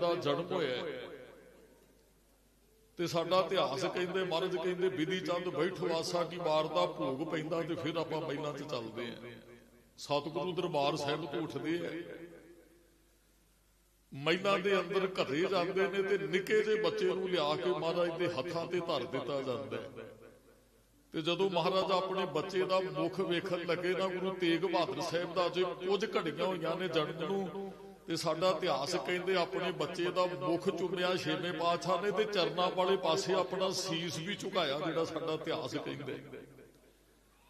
ਦਾ ਜਨਮ ਹੋਇਆ ਤੇ ਸਾਡਾ ਇਤਿਹਾਸ ਕਹਿੰਦੇ, ਮਹਾਰਾਜ ਕਹਿੰਦੇ, ਵਿਧੀ ਚੰਦ ਬੈਠੋ ਆਸਾ ਕੀ ਵਾਰ ਭੋਗ ਪੈਂਦਾ ਤੇ ਫਿਰ ਆਪਾਂ ਮਹਿਲਾਂ 'ਚ ਚੱਲਦੇ ਆਂ ਸਤਿਗੁਰੂ ਦਰਬਾਰ ਸਾਹਿਬ ਤੋਂ ਉੱਠਦੇ ਆ। ਮਹਿਲਾਂ ਦੇ ਅੰਦਰ ਘਰੇ ਜਾਂਦੇ ਨੇ ਤੇ ਨਿੱਕੇ ਜਿਹੇ ਬੱਚੇ ਨੂੰ ਲਿਆ ਕੇ ਮਹਾਰਾਜ ਦੇ ਹੱਥਾਂ ਤੇ ਧਰ ਦਿੱਤਾ ਜਾਂਦਾ ਹੈ। ਤੇ ਜਦੋਂ ਮਹਾਰਾਜ ਆਪਣੇ ਬੱਚੇ ਦਾ ਮੁਖ ਵੇਖਣ ਲੱਗੇ ਨਾ ਗੁਰੂ ਤੇਗ ਬਹਾਦਰ ਸਾਹਿਬ ਦਾ ਜੇ ਕੁਝ ਘੜੀਆਂ ਹੋਈਆਂ ਨੇ ਜਨਮ ਨੂੰ ਤੇ ਸਾਡਾ ਇਤਿਹਾਸ ਕਹਿੰਦੇ ਆਪਣੇ ਬੱਚੇ ਦਾ ਮੁਖ ਚੁੰਮਿਆ ਛੇਵੇਂ ਪਾਤਸ਼ਾਹ ਨੇ ਤੇ ਚਰਨਾਂ ਵਾਲੇ ਪਾਸੇ ਆਪਣਾ ਸੀਸ ਵੀ ਝੁਕਾਇਆ ਜਿਹੜਾ ਸਾਡਾ ਇਤਿਹਾਸ ਕਹਿੰਦੇ।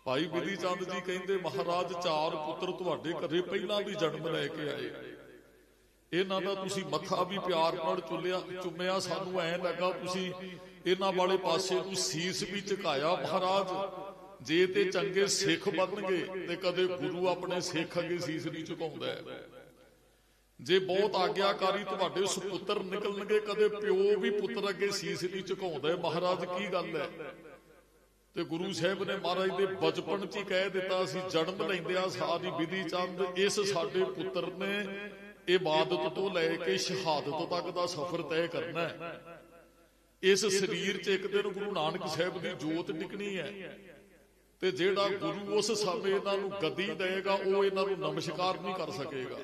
ਭਾਈ ਬਿਧੀ ਚੰਦ ਜੀ ਕਹਿੰਦੇ, ਮਹਾਰਾਜ, ਚਾਰ ਪੁੱਤਰ ਤੁਹਾਡੇ ਘਰੇ ਪਹਿਲਾਂ ਵੀ ਜਨਮ ਲੈ ਕੇ ਆਏ। ਇਹਨਾਂ ਦਾ ਤੁਸੀਂ ਮੱਥਾ ਵੀ ਪਿਆਰ ਨਾਲ ਚੁੱਲਿਆ, ਚੁੰਮਿਆ, ਸਾਨੂੰ ਐ ਲੱਗਾ ਤੁਸੀਂ ਇਹਨਾਂ ਵਾਲੇ ਪਾਸੇ ਨੂੰ ਸੀਸ ਵੀ ਝੁਕਾਇਆ, ਮਹਾਰਾਜ। ਜੇ ਤੇ ਚੰਗੇ ਸਿੱਖ ਬਣਨਗੇ ਤੇ ਕਦੇ ਗੁਰੂ ਆਪਣੇ ਸਿੱਖ ਅੱਗੇ ਸੀਸ ਨਹੀਂ ਝੁਕਾਉਂਦਾ। ਹੈ। ਜੇ ਬਹੁਤ ਆਗਿਆਕਾਰੀ ਤੁਹਾਡੇ ਸੁਪੁੱਤਰ ਨਿਕਲਣਗੇ, ਕਦੇ ਪਿਓ ਵੀ ਪੁੱਤਰ ਅੱਗੇ ਸੀਸ ਨਹੀਂ ਝੁਕਾਉਂਦਾ ਮਹਾਰਾਜ, ਕੀ ਗੱਲ ਹੈ? ਤੇ ਗੁਰੂ ਸਾਹਿਬ ਨੇ ਮਹਾਰਾਜ ਦੇ ਬਚਪਨ 'ਚ ਹੀ ਕਹਿ ਦਿੱਤਾ ਸੀ ਜਨਮ ਲੈਂਦਿਆਂ ਸਾਰੀ ਵਿਧੀ ਚੰਦ, ਇਸ ਸਾਡੇ ਪੁੱਤਰ ਨੇ ਇਬਾਦਤ ਤੋਂ ਲੈ ਕੇ ਸ਼ਹਾਦਤ ਤੱਕ ਦਾ ਸਫ਼ਰ ਤੈਅ ਕਰਨਾ ਹੈ। ਇਸ ਸਰੀਰ 'ਚ ਇੱਕ ਦਿਨ ਗੁਰੂ ਨਾਨਕ ਸਾਹਿਬ ਦੀ ਜੋਤ ਟਿਕਣੀ ਹੈ ਤੇ ਜਿਹੜਾ ਗੁਰੂ ਉਸ ਸਮੇਂ ਇਹਨਾਂ ਨੂੰ ਗੱਦੀ ਦੇਗਾ ਉਹ ਇਹਨਾਂ ਨੂੰ ਨਮਸਕਾਰ ਨਹੀਂ ਕਰ ਸਕੇਗਾ।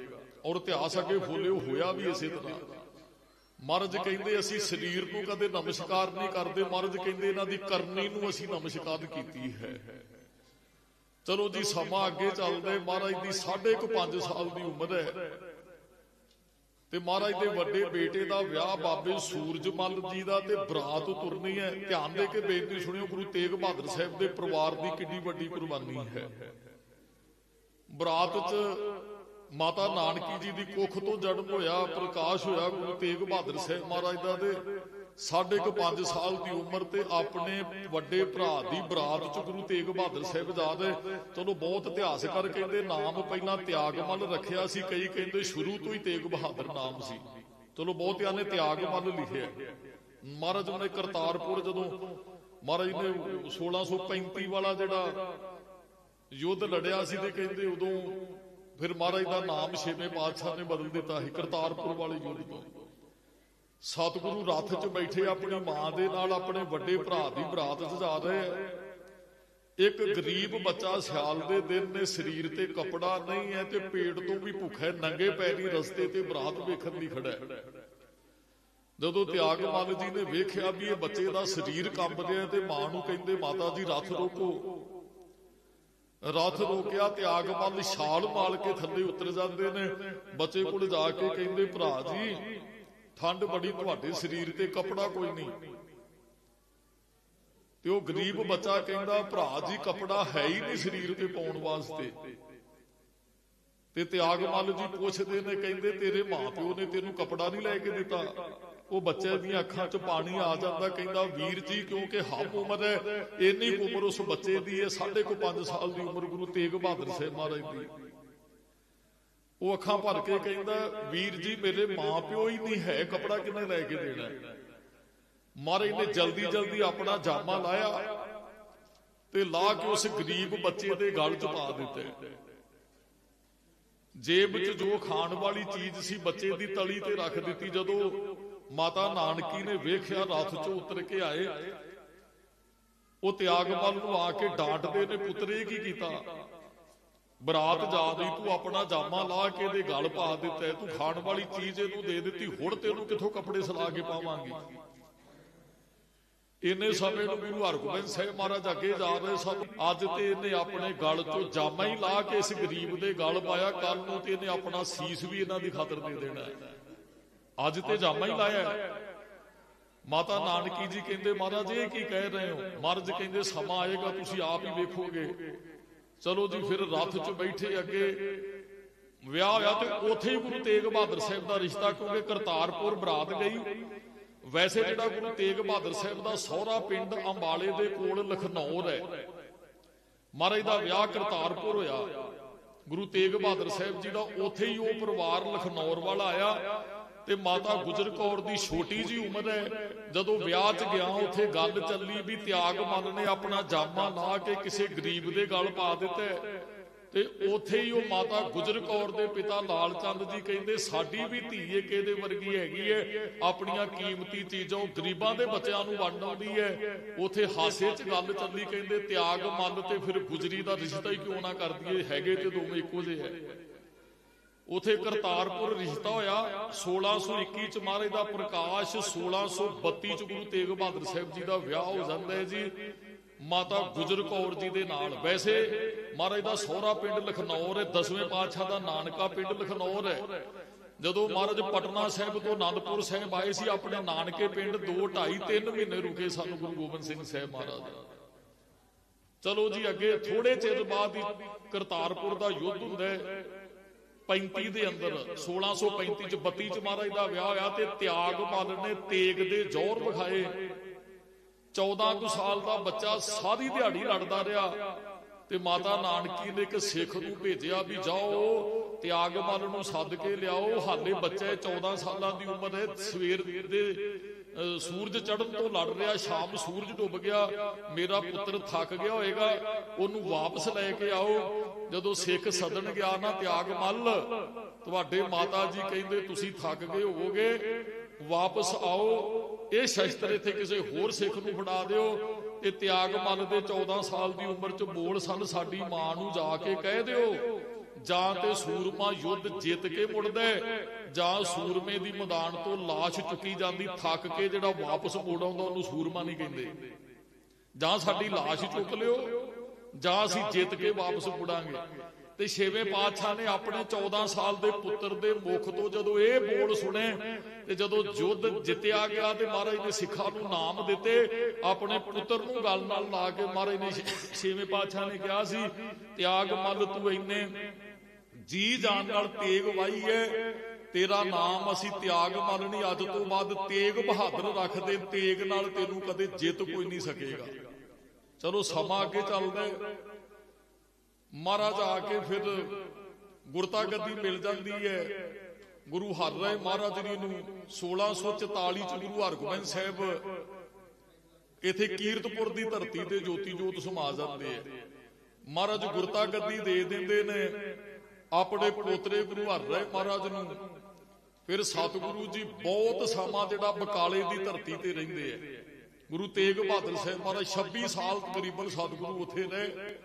ਔਰ ਇਤਿਹਾਸ ਅੱਗੇ ਫੋਲਿਓ ਹੋਇਆ ਵੀ ਇਸੇ ਤਰ੍ਹਾਂ। ਮਹਾਰਾਜ ਕਹਿੰਦੇ ਅਸੀਂ ਸਰੀਰ ਨੂੰ ਕਦੇ ਨਮਸਕਾਰ ਨਹੀਂ ਕਰਦੇ, ਮਹਾਰਾਜ ਕਹਿੰਦੇ ਇਹਨਾਂ ਦੀ ਕਰਨੀ ਨੂੰ ਅਸੀਂ ਨਮਸਕਾਰ ਕੀਤੀ ਹੈ। ਚਲੋ ਜੀ, ਸਮਾਂ ਅੱਗੇ ਚੱਲਦਾ ਮਹਾਰਾਜ ਦੀ 5.5 ਸਾਲ ਦੀ ਉਮਰ ਹੈ। ਤੇ ਮਹਾਰਾਜ ਦੇ ਵੱਡੇ ਬੇਟੇ ਦਾ ਵਿਆਹ ਬਾਬੇ ਸੂਰਜਮਲ ਜੀ ਦਾ ਤੇ ਬਰਾਤ ਤੁਰਨੀ ਹੈ। ਧਿਆਨ ਦੇ ਕੇ ਬੇਨਤੀ ਸੁਣਿਓ, ਗੁਰੂ ਤੇਗ ਬਹਾਦਰ ਸਾਹਿਬ ਦੇ ਪਰਿਵਾਰ ਦੀ ਕਿੰਨੀ ਵੱਡੀ ਕੁਰਬਾਨੀ ਹੈ। ਬਰਾਤ 'ਚ ਮਾਤਾ ਨਾਨਕੀ ਜੀ ਦੀ ਕੁੱਖ ਤੋਂ ਜਨਮ ਹੋਇਆ, ਪ੍ਰਕਾਸ਼ ਹੋਇਆ, ਗੁਰੂ ਤੇਗ ਬਹਾਦਰ ਸਾਹਿਬ ਮਹਾਰਾਜ ਦਾ ਦੇ ਸਾਢੇ ਕੁ 5 ਸਾਲ ਦੀ ਉਮਰ ਤੇ ਆਪਣੇ ਵੱਡੇ ਭਰਾ ਦੀ ਬਰਾਤ 'ਚ ਗੁਰੂ ਤੇਗ ਬਹਾਦਰ ਸਾਹਿਬ ਜਾਦੇ ਚਲੋ ਬਹੁਤ ਇਤਿਹਾਸਕਾਰ ਕਹਿੰਦੇ ਨਾਮ ਪਹਿਲਾਂ ਤਿਆਗਮਲ ਰੱਖਿਆ ਸੀ, ਕਈ ਕਹਿੰਦੇ ਸ਼ੁਰੂ ਤੋਂ ਹੀ ਤੇਗ ਬਹਾਦਰ ਨਾਮ ਸੀ। ਚਲੋ ਬਹੁਤਿਆਂ ਨੇ ਤਿਆਗਮਲ ਲਿਖਿਆ। ਮਹਾਰਾਜ ਨੇ ਕਰਤਾਰਪੁਰ ਜਦੋਂ ਮਹਾਰਾਜ ਨੇ 1635 ਵਾਲਾ ਜਿਹੜਾ ਯੁੱਧ ਲੜਿਆ ਸੀ ਤੇ ਕਹਿੰਦੇ ਉਦੋਂ ਫਿਰ ਮਹਾਰਾਜ ਦਾ ਨਾਮ ਛੇਵੇਂ ਪਾਤਸ਼ਾਹ ਨੇ ਬਦਲ ਦਿੱਤਾ ਸੀ, ਕਰਤਾਰਪੁਰ ਵਾਲੇ ਯੁੱਧ ਤੋਂ। ਸਤਿਗੁਰੂ ਰੱਥ 'ਚ ਬੈਠੇ ਆਪਣੀ ਮਾਂ ਦੇ ਨਾਲ ਆਪਣੇ ਵੱਡੇ ਭਰਾ ਦੀ ਬਰਾਤ 'ਚ ਰਹੇ ਆ। ਇੱਕ ਗਰੀਬ ਬੱਚਾ ਸਿਆਲ ਦੇ ਦਿਨ ਨੇ ਸਰੀਰ ਤੇ ਕਪੜਾ ਨਹੀਂ ਹੈ ਤੇ ਪੇਟ ਤੋਂ ਵੀ ਭੁੱਖਾ ਹੈ, ਨੰਗੇ ਪੈਰੀ ਰਸਤੇ ਤੇ ਬਰਾਤ ਵੇਖਣ ਲਈ ਖੜਾ ਹੈ। ਜਦੋਂ ਤਿਆਗਮਲ ਜੀ ਨੇ ਵੇਖਿਆ ਵੀ ਇਹ ਬੱਚੇ ਦਾ ਸਰੀਰ ਕੰਬਦੇ ਰਿਹਾ ਤੇ ਮਾਂ ਨੂੰ ਕਹਿੰਦੇ, ਮਾਤਾ ਜੀ, ਰੱਥ ਰੋਕੋ। ਰਥ ਰੋਕਿਆ ਤਿਆਗਮਲ ਛਾਲ ਮਾਰ ਕੇ ਥੱਲੇ ਉਤਰ ਜਾਂਦੇ ਨੇ। ਬੱਚੇ ਕੋਲ ਜਾ ਕੇ ਕਹਿੰਦੇ, ਭਰਾ ਜੀ, ਠੰਡ ਬੜੀ ਤੁਹਾਡੇ ਸਰੀਰ ਤੇ, ਕਪੜਾ ਕੋਈ ਨਹੀਂ। ਤੇ ਉਹ ਗਰੀਬ ਬੱਚਾ ਕਹਿੰਦਾ, ਭਰਾ ਜੀ, ਕਪੜਾ ਹੈ ਹੀ ਨਹੀਂ ਸਰੀਰ ਤੇ ਪਾਉਣ ਵਾਸਤੇ। ਤੇ ਤਿਆਗਮਲ ਜੀ ਪੁੱਛਦੇ ਨੇ, ਕਹਿੰਦੇ, ਤੇਰੇ ਮਾਪਿਓ ਨੇ ਤੈਨੂੰ ਕਪੜਾ ਨਹੀਂ ਲੈ ਕੇ ਦਿੱਤਾ? ਉਹ ਬੱਚੇ ਦੀਆਂ ਅੱਖਾਂ 'ਚ ਪਾਣੀ ਆ ਜਾਂਦਾ, ਕਹਿੰਦਾ ਵੀਰ ਜੀ, ਕਿਉਂਕਿ ਹਮ ਉਮਰ ਹੈ, ਇੰਨੀ ਉਮਰ ਉਸ ਬੱਚੇ ਦੀ ਹੈ, ਸਾਢੇ ਕੋ 5 ਸਾਲ ਦੀ ਉਮਰ ਗੁਰੂ ਤੇਗ ਬਹਾਦਰ ਸਾਹਿਬ ਮਹਾਰਾਜ ਦੀ। ਉਹ ਅੱਖਾਂ ਭਰ ਕੇ ਕਹਿੰਦਾ, ਵੀਰ ਜੀ, ਮੇਰੇ ਮਾਪਿਓ ਹੀ ਨਹੀਂ ਹੈ, ਕਪੜਾ ਕਿੰਨੇ ਲੈ ਕੇ ਦੇਣਾ ਮਹਾਰਾਜ ਨੇ ਜਲਦੀ ਜਲਦੀ ਆਪਣਾ ਜਾਮਾ ਲਾਇਆ ਤੇ ਲਾ ਕੇ ਉਸ ਗਰੀਬ ਬੱਚੇ ਦੇ ਗਲ 'ਚ ਪਾ ਦਿੱਤੇ। ਜੇਬ 'ਚ ਜੋ ਖਾਣ ਵਾਲੀ ਚੀਜ਼ ਸੀ, ਬੱਚੇ ਦੀ ਤਲੀ ਤੇ ਰੱਖ ਦਿੱਤੀ, ਜਦੋਂ ਮਾਤਾ ਨਾਨਕੀ ਨੇ ਵੇਖਿਆ ਰਥ 'ਚੋਂ ਉਤਰ ਕੇ ਆਏ। ਉਹ ਤਿਆਗਮਲ ਨੂੰ ਆ ਕੇ ਡਾਂਟਦੇ ਨੇ, ਪੁੱਤਰੇ, ਕੀ ਕੀਤਾ? ਬਰਾਤ ਜਾ ਤੂੰ ਆਪਣਾ ਜਾਮਾ ਲਾ ਕੇ ਇਹਦੇ ਗਲ ਪਾ ਦਿੱਤਾ ਤੂੰ ਖਾਣ ਵਾਲੀ ਚੀਜ਼ ਇਹਨੂੰ ਦੇ ਦਿੱਤੀ, ਹੁਣ ਤੈਨੂੰ ਕਿੱਥੋਂ ਕੱਪੜੇ ਸਲਾ ਕੇ ਪਾਵਾਂਗੇ? ਇੰਨੇ ਸਮੇਂ ਨੂੰ ਗੁਰੂ ਹਰਗੋਬਿੰਦ ਸਾਹਿਬ ਮਹਾਰਾਜ ਅੱਗੇ ਜਾ ਰਹੇ ਸਭ ਅੱਜ ਤੇ ਇਹਨੇ ਆਪਣੇ ਗਲ ਤੋਂ ਜਾਮਾ ਹੀ ਲਾ ਕੇ ਇਸ ਗਰੀਬ ਦੇ ਗਲ ਪਾਇਆ। ਕੱਲ ਨੂੰ ਤੇ ਇਹਨੇ ਆਪਣਾ ਸੀਸ ਵੀ ਇਹਨਾਂ ਦੀ ਖਾਤਰ ਦੇ ਦੇਣਾ ਅੱਜ ਤੇ ਜਾਮਾ ਹੀ ਲਾਇਆ ਮਾਤਾ ਨਾਨਕੀ ਜੀ ਕਹਿੰਦੇ ਮਹਾਰਾਜ ਇਹ ਕੀ ਕਹਿ ਰਹੇ ਹੋ? ਮਹਾਰਾਜ ਕਹਿੰਦੇ ਸਮਾਂ ਆਏਗਾ ਤੁਸੀਂ ਆਪ ਹੀ ਵੇਖੋਗੇ। ਚਲੋ ਜੀ ਫਿਰ ਰੱਥ 'ਚ ਬੈਠੇ ਅੱਗੇ। ਵਿਆਹ ਹੋਇਆ ਤੇ ਉੱਥੇ ਹੀ ਗੁਰੂ ਤੇਗ ਬਹਾਦਰ ਸਾਹਿਬ ਦਾ ਰਿਸ਼ਤਾ ਕਿਉਂਕਿ ਕਰਤਾਰਪੁਰ ਬਰਾਤ ਗਈ। ਵੈਸੇ ਜਿਹੜਾ ਗੁਰੂ ਤੇਗ ਬਹਾਦਰ ਸਾਹਿਬ ਦਾ ਸਹੁਰਾ ਪਿੰਡ ਅੰਬਾਲੇ ਦੇ ਕੋਲ ਲਖਨੌਰ ਹੈ। ਮਹਾਰਾਜ ਦਾ ਵਿਆਹ ਕਰਤਾਰਪੁਰ ਹੋਇਆ। ਗੁਰੂ ਤੇਗ ਬਹਾਦਰ ਸਾਹਿਬ ਜੀ ਦਾ ਉੱਥੇ ਹੀ ਉਹ ਪਰਿਵਾਰ ਲਖਨੌਰ ਵਾਲਾ ਆਇਆ। ਤੇ ਮਾਤਾ ਗੁਜਰ ਕੌਰ ਦੀ ਛੋਟੀ ਜੀ ਉਮਰ ਹੈ। ਜਦੋਂ ਵਿਆਹ 'ਚ ਗਿਆ, ਉੱਥੇ ਗੱਲ ਚੱਲੀ ਵੀ ਤਿਆਗ ਮਨ ਨੇ ਆਪਣਾ ਜਾਮਾ ਲਾ ਕੇ ਕਿਸੇ ਗਰੀਬ ਦੇ ਗਲ ਪਾ ਦਿੱਤਾ ਤੇ ਉਥੇ ਹੀ ਉਹ ਮਾਤਾ ਗੁਜਰ ਕੌਰ ਦੇ ਪਿਤਾ ਲਾਲ ਚੰਦ ਜੀ ਕਹਿੰਦੇ, ਸਾਡੀ ਵੀ ਧੀ ਏ ਕਿਹਦੇ ਵਰਗੀ ਹੈਗੀ ਏ ਆਪਣੀਆਂ ਕੀਮਤੀ ਚੀਜ਼ਾਂ ਗਰੀਬਾਂ ਦੇ ਬੱਚਿਆਂ ਨੂੰ ਵੰਡ ਆਉਂਦੀ ਹੈ। ਉਥੇ ਹਾਸੇ 'ਚ ਗੱਲ ਚੱਲੀ, ਕਹਿੰਦੇ, ਤਿਆਗ ਮੰਨ ਤੇ ਫਿਰ ਗੁਜਰੀ ਦਾ ਰਿਸ਼ਤਾ ਹੀ ਕਿਉਂ ਨਾ ਕਰ ਦਈਏ? ਹੈਗੇ ਤੇ ਦੋਵੇਂ ਇੱਕੋ ਜਿਹੇ ਹੈ। ਉਥੇ ਕਰਤਾਰਪੁਰ ਰਿਸ਼ਤਾ ਹੋਇਆ। 1621 ਚ ਮਹਾਰਾਜ ਦਾ ਪ੍ਰਕਾਸ਼ 1632 ਚ ਗੁਰੂ ਤੇਗ ਬਹਾਦਰ ਸਾਹਿਬ ਜੀ ਦਾ ਵਿਆਹ ਹੋ ਜਾਂਦਾ ਹੈ ਜੀ। ਮਾਤਾ ਗੁਜਰ ਕੌਰ ਜੀ ਦੇ ਨਾਲ। ਵੈਸੇ ਮਹਾਰਾਜ ਦਾ ਸਹੁਰਾ ਪਿੰਡ ਲਖਨੌਰ ਹੈ, ਦਸਵੇਂ ਪਾਤਸ਼ਾਹ ਦਾ ਨਾਨਕਾ ਪਿੰਡ ਲਖਨੌਰ ਹੈ। ਜਦੋਂ ਮਹਾਰਾਜ ਪਟਨਾ ਸਾਹਿਬ ਤੋਂ ਆਨੰਦਪੁਰ ਸਾਹਿਬ ਆਏ ਸੀ, ਆਪਣੇ ਨਾਨਕੇ ਪਿੰਡ 2 2.5 3 ਮਹੀਨੇ ਰੁਕੇ ਸਾਨੂੰ ਗੁਰੂ ਗੋਬਿੰਦ ਸਿੰਘ ਸਾਹਿਬ ਮਹਾਰਾਜ। ਚਲੋ ਜੀ, ਅੱਗੇ ਥੋੜੇ ਚਿਰ ਬਾਅਦ ਹੀ ਕਰਤਾਰਪੁਰ ਦਾ ਯੁੱਧ ਹੁੰਦਾ ਹੈ। 35 ਦੇ ਅੰਦਰ 1635 ਚ 32 ਚ ਮਹਾਰਾਜ ਦਾ ਵਿਆਹ ਹੋਇਆ ਤੇ ਤਿਆਗ ਮਲ ਨੇ ਤੇਗ ਦੇ ਜ਼ੋਰ ਵਿਖਾਏ। 14 ਕੁ ਸਾਲ ਦਾ ਬੱਚਾ ਸਾਰੀ ਦਿਹਾੜੀ ਲੜਦਾ ਰਿਹਾ ਤੇ ਮਾਤਾ ਨਾਨਕੀ ਨੇ ਇੱਕ ਸਿੱਖ ਨੂੰ ਭੇਜਿਆ ਵੀ ਜਾਓ ਤਿਆਗ ਮਲ ਨੂੰ ਸੱਦ ਕੇ ਲਿਆਓ। ਹਾਲੇ ਬੱਚਾ ਹੈ, 14 ਸਾਲਾਂ ਦੀ ਉਮਰ ਹੈ ਸਵੇਰ ਦੇ ਸੂਰਜ ਚੜ੍ਹਨ ਤੋਂ ਲੜ ਰਿਹਾ, ਸ਼ਾਮ ਸੂਰਜ ਡੁੱਬ ਗਿਆ, ਮੇਰਾ ਪੁੱਤਰ ਥੱਕ ਗਿਆ ਹੋਏਗਾ, ਉਹਨੂੰ ਵਾਪਸ ਲੈ ਕੇ ਆਓ। ਜਦੋਂ ਸਿੱਖ ਸਦਨ ਗਿਆ ਨਾ, ਤਿਆਗ ਮੱਲ, ਤੁਹਾਡੇ ਮਾਤਾ ਜੀ ਕਹਿੰਦੇ ਤੁਸੀਂ ਥੱਕ ਗਏ ਹੋਵੋਗੇ, ਵਾਪਸ ਆਓ। ਇਹ ਸ਼ਸਤਰ ਇੱਥੇ ਕਿਸੇ ਹੋਰ ਸਿੱਖ ਨੂੰ ਫੜਾ ਦਿਓ। ਤੇ ਤਿਆਗ ਮੱਲ ਦੇ 14 ਸਾਲ ਦੀ ਉਮਰ ਚ ਬੋਲ ਸਨ, ਸਾਡੀ ਮਾਂ ਨੂੰ ਜਾ ਕੇ ਕਹਿ ਦਿਓ। ਜਾਂ ਤੇ ਸੂਰਮਾ ਯੁੱਧ ਜਿੱਤ ਕੇ ਮੁੜਦਾ ਜਾਂ ਸੂਰਮੇ ਦੀ ਮੈਦਾਨ ਤੋਂ ਲਾਸ਼ ਚੁੱਕੀ ਜਾਂਦੀ, ਥੱਕ ਕੇ ਜਿਹੜਾ ਵਾਪਸ ਮੁੜ ਆਉਂਦਾ, ਉਹਨੂੰ ਸੂਰਮਾ ਨਹੀਂ ਕਹਿੰਦੇ। ਜਾਂ ਸਾਡੀ ਲਾਸ਼ ਚੁੱਕ ਲਿਓ, ਜਾਂ ਅਸੀਂ ਜਿੱਤ ਕੇ ਵਾਪਸ ਮੁੜਾਂਗੇ। ਤੇ ਛੇਵੇਂ ਪਾਤਸ਼ਾਹ ਨੇ ਆਪਣੇ 14 ਸਾਲ ਦੇ ਪੁੱਤਰ ਦੇ ਮੁਖ ਤੋਂ ਜਦੋਂ ਇਹ ਬੋਲ ਸੁਣੇ ਤੇ ਜਦੋਂ ਯੁੱਧ ਜਿੱਤਿਆ ਗਿਆ ਤੇ ਮਹਾਰਾਜ ਨੇ ਸਿੱਖਾਂ ਨੂੰ ਨਾਮ ਦਿੱਤੇ, ਆਪਣੇ ਪੁੱਤਰ ਨੂੰ ਗੱਲ ਨਾਲ ਲਾ ਕੇ ਮਹਾਰਾਜ ਨੇ ਛੇਵੇਂ ਪਾਤਸ਼ਾਹ ਨੇ ਕਿਹਾ ਸੀ, ਤਿਆਗ ਮੱਲ ਤੂੰ ਇੰਨੇ ਜੀ ਜਾਨ ਨਾਲ ਤੇਗ ਵਾਈ ਹੈ। ਤੇਰਾ ਨਾਮ ਅਸੀਂ ਤਿਆਗ ਮੰਨਣੀ, ਅੱਜ ਤੋਂ ਬਾਅਦ ਤੇਗ ਬਹਾਦਰ ਰੱਖਦੇ, ਤੇਗ ਨਾਲ ਤੈਨੂੰ ਕਦੇ ਜਿੱਤ ਕੋਈ ਨਹੀਂ ਸਕੇਗਾ। ਚਲੋ ਸਮਾਂ ਅੱਗੇ ਚੱਲਦਾ ਮਹਾਰਾਜ ਆ ਕੇ ਫਿਰ ਗੁਰਤਾ ਗੱਦੀ ਮਿਲ ਜਾਂਦੀ ਹੈ। ਗੁਰੂ ਹਰਿਰਾਏ ਮਹਾਰਾਜ ਜੀ ਨੂੰ 1644 ਚ ਗੁਰੂ ਹਰਗੋਬਿੰਦ ਸਾਹਿਬ ਇਥੇ ਕੀਰਤਪੁਰ ਦੀ ਧਰਤੀ ਤੇ ਜੋਤੀ ਜੋਤ ਸਮਾ ਜਾਂਦੇ ਆ ਮਹਾਰਾਜ ਗੁਰਤਾ ਗੱਦੀ ਦੇ ਦਿੰਦੇ ਨੇ। ਆਪਣੇ ਪੋਤਰੇ ਗੁਰੂ ਹਰਿਰਾਏ ਮਹਾਰਾਜ ਨੂੰ। ਫਿਰ ਸਤਿਗੁਰੂ ਜੀ ਬਹੁਤ ਸਮਾਂ ਜਿਹੜਾ ਬਕਾਲੇ ਦੀ ਧਰਤੀ ਤੇ ਰਹਿੰਦੇ ਆ। ਗੁਰੂ ਤੇਗ ਬਹਾਦਰ ਸਾਹਿਬ ਮਹਾਰਾਜ 26 ਸਾਲ ਤਕਰੀਬਨ ਸਤਿਗੁਰੂ ਉੱਥੇ ਰਹੇ